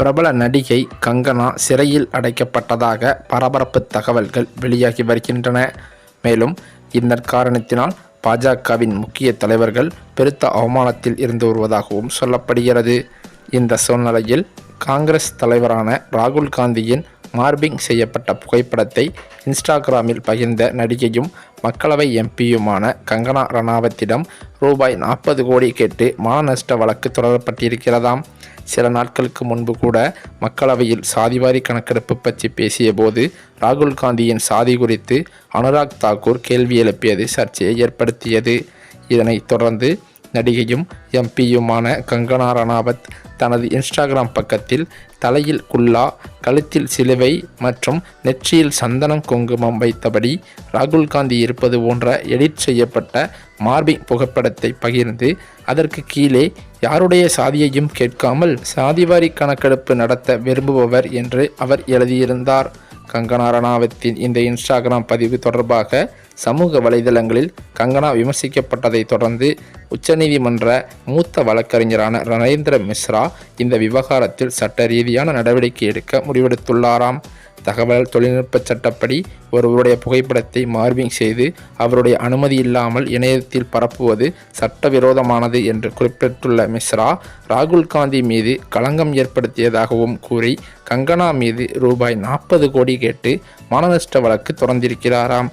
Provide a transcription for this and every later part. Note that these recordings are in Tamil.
பிரபல நடிகை கங்கனா சிறையில் அடைக்கப்பட்டதாக பரபரப்பு தகவல்கள் வெளியாகி வருகின்றன. மேலும் இந்த காரணத்தினால் பாஜகவின் முக்கிய தலைவர்கள் பெருத்த அவமானத்தில் இருந்து வருவதாகவும் சொல்லப்படுகிறது. இந்த சூழ்நிலையில் காங்கிரஸ் தலைவரான ராகுல் காந்தியின் மார்பிங் செய்யப்பட்ட புகைப்படத்தை இன்ஸ்டாகிராமில் பகிர்ந்த நடிகையும் மக்களவை எம்பியுமான கங்கனா ரணாவத்திடம் ரூபாய் நாற்பது கோடி கேட்டு மானநஷ்ட வழக்கு தொடரப்பட்டிருக்கிறதாம். சில நாட்களுக்கு முன்பு கூட மக்களவையில் சாதிவாரி கணக்கெடுப்பு பற்றி பேசியபோது ராகுல் காந்தியின் சாதி குறித்து அனுராக் தாக்கூர் கேள்வி எழுப்பியது சர்ச்சையை ஏற்படுத்தியது. இதனைத் தொடர்ந்து நடிகையும் எம்பியுமான கங்கனா ரணாவத் தனது இன்ஸ்டாகிராம் பக்கத்தில் தலையில் குல்லா கழுத்தில் சிலுவை மற்றும் நெற்றியில் சந்தனம் குங்குமம் வைத்தபடி ராகுல் காந்தி இருப்பது போன்ற எடிட் செய்யப்பட்ட மார்பிங் புகைப்படத்தை பகிர்ந்து அதற்கு கீழே யாருடைய சாதியையும் கேட்காமல் சாதிவாரி கணக்கெடுப்பு நடத்த விரும்புபவர் என்று அவர் எழுதியிருந்தார். கங்கனா ரணாவத்தின் இந்த இன்ஸ்டாகிராம் பதிவு தொடர்பாக சமூக வலைதளங்களில் கங்கனா விமர்சிக்கப்பட்டதை தொடர்ந்து உச்சநீதிமன்ற மூத்த வழக்கறிஞரான நரேந்திர மிஸ்ரா இந்த விவகாரத்தில் சட்ட ரீதியான நடவடிக்கை எடுக்க முடிவெடுத்துள்ளாராம். தகவல் தொழில்நுட்ப சட்டப்படி ஒருவருடைய புகைப்படத்தை மார்பிங் செய்து அவருடைய அனுமதி இல்லாமல் இணையத்தில் பரப்புவது சட்டவிரோதமானது என்று குறிப்பிட்டுள்ள மிஸ்ரா ராகுல் காந்தி மீது களங்கம் ஏற்படுத்தியதாகவும் கூறி கங்கனா மீது ரூபாய் நாற்பது கோடி கேட்டு மானநஷ்ட வழக்கு தொடர்ந்திருக்கிறாராம்.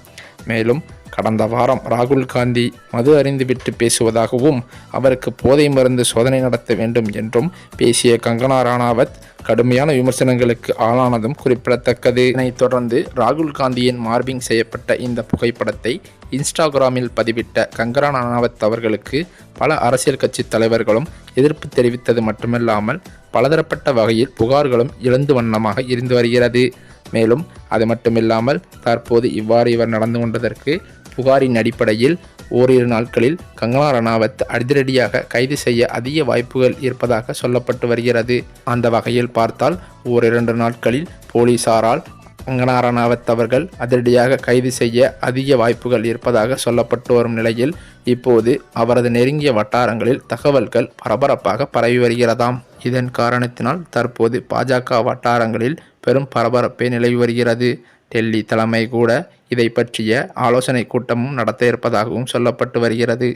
மேலும் கடந்த வாரம் ராகுல் காந்தி மது அறிந்துவிட்டு பேசுவதாகவும் அவருக்கு போதை மருந்து சோதனை நடத்த வேண்டும் என்றும் பேசிய கங்கனா ராணாவத் கடுமையான விமர்சனங்களுக்கு ஆளானதும் குறிப்பிடத்தக்கது. இதனைத் தொடர்ந்து ராகுல் காந்தியின் மார்பிங் செய்யப்பட்ட இந்த புகைப்படத்தை இன்ஸ்டாகிராமில் பதிவிட்ட கங்கனா ராணாவத் அவர்களுக்கு பல அரசியல் கட்சி தலைவர்களும் எதிர்ப்பு தெரிவித்தது மட்டுமல்லாமல் பலதரப்பட்ட வகையில் புகார்களும் இழந்து வண்ணமாக இருந்து வருகிறது. மேலும் அது மட்டுமில்லாமல் தற்போது இவ்வாறு இவர் நடந்து கொண்டதற்கு புகாரின் அடிப்படையில் ஓரிரு நாட்களில் கங்கனா ரணாவத் அதிரடியாக கைது செய்ய அதிக வாய்ப்புகள் இருப்பதாக சொல்லப்பட்டு வருகிறது. அந்த வகையில் பார்த்தால் ஓரிரண்டு நாட்களில் போலீசாரால் கங்கனா ரணாவத் அவர்கள் அதிரடியாக கைது செய்ய அதிக வாய்ப்புகள் இருப்பதாக சொல்லப்பட்டு வரும் நிலையில் இப்போது அவரது நெருங்கிய வட்டாரங்களில் தகவல்கள் பரபரப்பாக பரவி வருகிறதாம். இதன் காரணத்தினால் தற்போது பாஜக வட்டாரங்களில் பெரும் பரபரப்பே நிலவி வருகிறது. டெல்லி தலைமை கூட இதை பற்றிய ஆலோசனை கூட்டமும் நடத்த இருப்பதாகவும் சொல்லப்பட்டு வருகிறது.